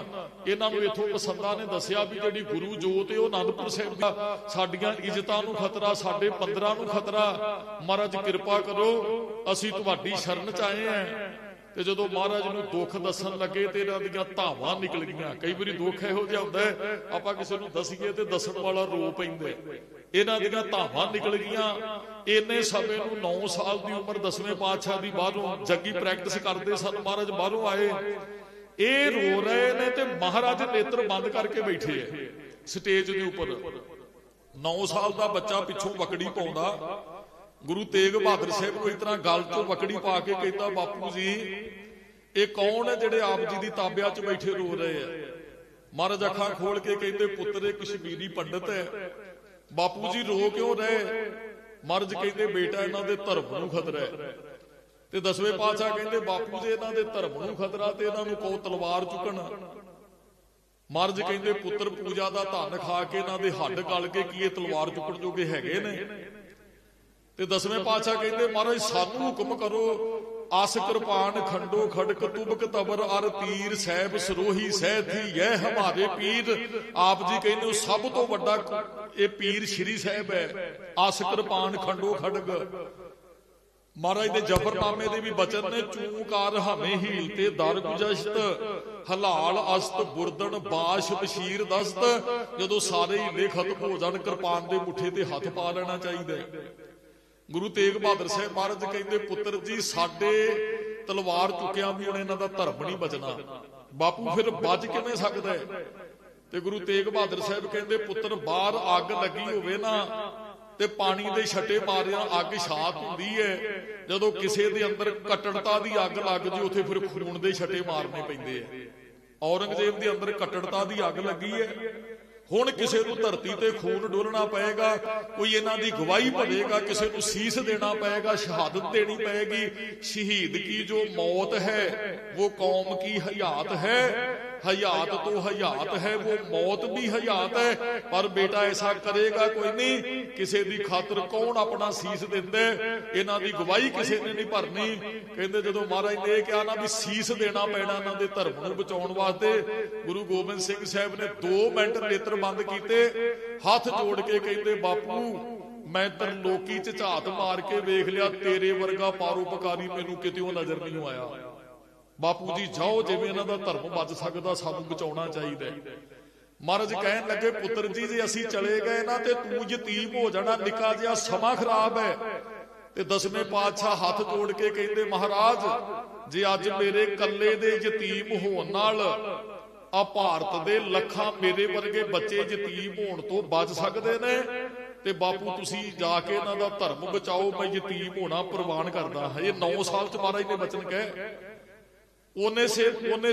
ਇਹਨਾਂ ਨੂੰ ਇਥੋਂ ਪਸੰਦਾਂ ਨੇ ਦੱਸਿਆ ਵੀ ਜਿਹੜੀ ਗੁਰੂ ਜੋਤ ਹੈ ਉਹ ਆਨੰਦਪੁਰ ਸਾਹਿਬ ਦਾ ਸਾਡੀਆਂ ਇੱਜ਼ਤਾਂ ਨੂੰ ਖਤਰਾ, ਸਾਡੇ ਪੰਦਰਾਂ ਨੂੰ ਖਤਰਾ। ਮਹਾਰਾਜ ਕਿਰਪਾ ਕਰੋ, ਅਸੀਂ ਤੁਹਾਡੀ ਸ਼ਰਨ ਚ ਆਏ ਆਂ। ਤੇ ਜਦੋਂ ਮਹਾਰਾਜ ਨੂੰ ਦੁੱਖ ਦੱਸਣ ਲੱਗੇ ਤੇ ਇਹਨਾਂ ਦੀਆਂ ਧਾਵਾਂ ਨਿਕਲ ਗਈਆਂ। ਕਈ ਵਾਰੀ ਦੁੱਖ ਇਹੋ ਜਿਹਾ ਹੁੰਦਾ ਆਪਾਂ ਕਿਸੇ ਨੂੰ ਦਸੀਏ ਤੇ ਦੱਸਣ ਵਾਲਾ ਰੋ ਪੈਂਦਾ ਇਹਨਾਂ ਦੀਆਂ ਧਾਵਾਂ ਨਿਕਲ ਗਈਆਂ। ਇਹਨੇ ਸਮੇਂ ਨੂੰ 9 ਸਾਲ ਦੀ ਉਮਰ ਦਸਵੇਂ ਪਾਤਸ਼ਾਹ ਦੀ ਬਾਹਰੋਂ ਜੱਗੀ ਪ੍ਰੈਕਟਿਸ ਕਰਦੇ ਸਨ, ਮਹਾਰਾਜ ਬਾਹਰੋਂ ਆਏ। ਇਹ ਰੋ ਰਹੇ ਨੇ ਤੇ ਮਹਾਰਾਜ ਨੇਤਰ ਬੰਦ ਕਰਕੇ ਬੈਠੇ ਐ, ਸਟੇਜ ਦੇ ਉੱਪਰ। 9 ਸਾਲ ਦਾ ਬੱਚਾ ਪਿੱਛੋਂ ਵਕੜੀ ਪਾਉਂਦਾ। ਗੁਰੂ ਤੇਗ ਬਹਾਦਰ ਸਾਹਿਬ ਨੂੰ ਇਸ ਤਰ੍ਹਾਂ ਗੱਲ ਚੋਂ ਵਕੜੀ ਪਾ ਕੇ ਕਹਿੰਦਾ, ਬਾਪੂ ਜੀ, ਇਹ ਕੌਣ ਹੈ ਜਿਹੜੇ ਆਪ ਜੀ ਦੀ ਤਾਬਿਆ 'ਚ ਬੈਠੇ ਰੋ ਰਹੇ ਆ ਮਹਾਰਾਜ ਅੱਖਾਂ ਖੋਲ ਕੇ ਕਹਿੰਦੇ, ਪੁੱਤਰ ਇਹ ਕਸ਼ਮੀਰੀ ਪੰਡਤ ਹੈ ਬਾਪੂ ਜੀ ਰੋ ਕਿਉਂ ਰਹੇ? ਮਹਾਰਾਜ ਕਹਿੰਦੇ ਬੇਟਾ ਇਹਨਾਂ ਦੇ ਧਰਮ ਨੂੰ ਖਤਰਾ ਹੈ। ਤੇ ਦਸਵੇਂ ਪਾਤਸ਼ਾਹ ਕਹਿੰਦੇ ਬਾਪੂ ਜੇ ਇਹਨਾਂ ਦੇ ਧਰਮ ਨੂੰ ਖਤਰਾ ਤੇ ਇਹਨਾਂ ਨੂੰ ਕਹੋ ਤਲਵਾਰ ਚੁੱਕਣ। ਮਰਜ਼ ਕਹਿੰਦੇ ਪੁੱਤਰ ਪੂਜਾ ਦਾ ਧਨ ਖਾ ਕੇ ਇਹਨਾਂ ਦੇ ਹੱਡ ਗਲ ਕੇ ਕੀ ਇਹ ਤਲਵਾਰ ਚੁੱਕਣ ਜੋਗੇ ਹੈਗੇ ਨੇ? ਤੇ ਦਸਵੇਂ ਪਾਤਸ਼ਾਹ ਕਹਿੰਦੇ ਮਹਾਰਾਜ, ਸਾਨੂੰ ਹੁਕਮ ਕਰੋ ਅਸ ਕਿਰਪਾਨ ਖੰਡੋ ਖੜਕ ਤੁਬਕ ਤਬਰ ਅਰ ਤੀਰ ਸਹਿਬ ਸਰੋਹੀ ਸਹਿਥੀ ਇਹ ਹਮਾਰੇ ਪੀਰ। ਆਪ ਜੀ ਕਹਿੰਦੇ ਹੋ ਸਭ ਤੋਂ ਵੱਡਾ ਇਹ ਪੀਰ ਸ਼੍ਰੀ ਸਾਹਿਬ ਹੈ। ਆਸ ਕਿਰਪਾਨ ਖੰਡੋ ਖੜਕ। ਮਹਾਰਾਜ ਦੇ ਜਫਰਨਾਮੇ ਦੇ ਵੀ ਬਚਨ ਨੇ ਚੂਕਾਰ ਹਮੇ ਹੀਲ ਤੇ ਦਰ ਗੁਜਸ਼ਤ। ਹਲਾਲ ਅਸਤ ਬੁਰਦਨ ਬਾਸ਼ ਬਸ਼ੀਰ ਦਸਤ। ਜਦੋਂ ਸਾਰੇ ਹੀਲੇ ਖਤਮ ਹੋ ਜਾਣ ਕਿਰਪਾਨ ਦੇ ਮੁੱਠੇ ਤੇ ਹੱਥ ਪਾ ਲੈਣਾ ਚਾਹੀਦਾ ਹੈ। ਗੁਰੂ ਤੇਗ ਬਹਾਦਰ ਸਾਹਿਬ ਮਹਾਰਾਜ ਕਹਿੰਦੇ, ਪੁੱਤਰ ਜੀ, ਸਾਡੇ ਤਲਵਾਰ ਚੁੱਕਿਆ ਵੀ ਹੁਣ ਇਹਨਾਂ ਦਾ ਧਰਮ ਨਹੀਂ ਬਚਣਾ। ਬਾਪੂ ਫਿਰ ਬਚ ਕਿਵੇਂ ਸਕਦਾ ਹੈ? ਤੇ ਗੁਰੂ ਤੇਗ ਬਹਾਦਰ ਸਾਹਿਬ ਕਹਿੰਦੇ, ਪੁੱਤਰ, ਬਾਹਰ ਅੱਗ ਲੱਗੀ ਹੋਵੇ ਨਾ ਤੇ ਪਾਣੀ ਦੇ ਛੱਟੇ ਮਾਰਿਆ ਅੱਗ ਛਾਤ ਹੁੰਦੀ ਹੈ। ਜਦੋਂ ਕਿਸੇ ਦੇ ਅੰਦਰ ਕਟੜਤਾ ਦੀ ਅੱਗ ਲੱਗ ਜੇ, ਉੱਥੇ ਫਿਰ ਖੂਨ ਦੇ ਛੱਟੇ ਮਾਰਨੇ ਪੈਂਦੇ ਆ। ਔਰੰਗਜ਼ੇਬ ਦੇ ਅੰਦਰ ਕਟੜਤਾ ਦੀ ਅੱਗ ਲੱਗੀ ਹੈ। ਹੁਣ ਕਿਸੇ ਨੂੰ ਧਰਤੀ ਤੇ ਖੂਨ ਡੋਲਣਾ ਪਏਗਾ, ਕੋਈ ਇਹਨਾਂ ਦੀ ਗਵਾਹੀ ਭਰੇਗਾ ਕਿਸੇ ਨੂੰ ਸੀਸ ਦੇਣਾ ਪਏਗਾ, ਸ਼ਹਾਦਤ ਦੇਣੀ ਪਏਗੀ। ਸ਼ਹੀਦ ਕੀ ਜੋ ਮੌਤ ਹੈ, ਉਹ ਕੌਮ ਕੀ ਹਯਾਤ ਹੈ? ਹਯਾਤ ਤੋਂ ਹਯਾਤ ਹੈ, ਉਹ ਮੌਤ ਵੀ ਹਯਾਤ ਹੈ। ਪਰ ਬੇਟਾ ਐਸਾ ਕਰੇਗਾ ਕੋਈ ਨਹੀਂ, ਕਿਸੇ ਦੀ ਖਾਤਰ ਕੌਣ ਆਪਣਾ ਸੀਸ ਦਿੰਦਾ ਇਹਨਾਂ ਦੀ ਗਵਾਹੀ ਕਿਸੇ ਨੇ ਨਹੀਂ ਭਰਨੀ। ਕਹਿੰਦੇ ਜਦੋਂ ਮਹਾਰਾਜ ਨੇ ਕਿਹਾ ਨਾ ਵੀ ਸੀਸ ਦੇਣਾ ਪੈਣਾ ਇਹਨਾਂ ਦੇ ਧਰਮ ਨੂੰ ਬਚਾਉਣ ਵਾਸਤੇ, ਗੁਰੂ ਗੋਬਿੰਦ ਸਿੰਘ ਸਾਹਿਬ ਨੇ 2 ਮਿੰਟ ਨੇਤਰ ਬੰਦ ਕੀਤੇ। ਹੱਥ ਜੋੜ ਕੇ ਕਹਿੰਦੇ, ਬਾਪੂ, ਮੈਂ ਤਰ ਲੋਕੀ ਚ ਝਾਤ ਮਾਰ ਕੇ ਵੇਖ ਲਿਆ, ਤੇਰੇ ਵਰਗਾ ਪਾਰੋਪਕਾਰੀ ਮੈਨੂੰ ਕਿਤੇ ਨਜ਼ਰ ਨਹੀਂ ਆਇਆ। ਬਾਪੂ ਜੀ ਜਾਓ ਜਿਵੇਂ ਇਹਨਾਂ ਦਾ ਧਰਮ ਬਚ ਸਕਦਾ ਸਾਨੂੰ ਬਚਾਉਣਾ ਚਾਹੀਦਾ। ਮਹਾਰਾਜ ਕਹਿਣ ਲੱਗੇ ਪੁੱਤਰ ਜੀ ਜੇ ਅਸੀਂ ਚਲੇ ਗਏ ਨਾ ਤੇ ਤੂੰ ਯਤੀਮ ਹੋ ਜਾਣਾ ਨਿੱਕਾ ਜਿਹਾ ਸਮਾਂ ਖਰਾਬ ਹੈ। ਤੇ ਦਸਵੇਂ ਪਾਤਸ਼ਾਹ ਹੱਥ ਜੋੜ ਕੇ ਕਹਿੰਦੇ ਮਹਾਰਾਜ ਜੇ ਅੱਜ ਮੇਰੇ ਕੱਲੇ ਦੇ ਯਤੀਮ ਹੋਣ ਨਾਲ ਆ ਭਾਰਤ ਦੇ ਲੱਖਾਂ ਮੇਰੇ ਵਰਗੇ ਬੱਚੇ ਯਤੀਮ ਹੋਣ ਤੋਂ ਬਚ ਸਕਦੇ ਨੇ। ਤੇ ਬਾਪੂ ਤੁਸੀਂ ਜਾ ਕੇ ਇਹਨਾਂ ਦਾ ਧਰਮ ਬਚਾਓ ਮੈਂ ਯਤੀਮ ਹੋਣਾ ਪ੍ਰਵਾਨ ਕਰਦਾ ਹਾਂ। ਇਹ 9 ਸਾਲ ਚ ਮਹਾਰਾਜ ਨੇ ਬਚਨ ਕਹੇ ਉਹਨੇ ਸੇ ਉਹਨੇ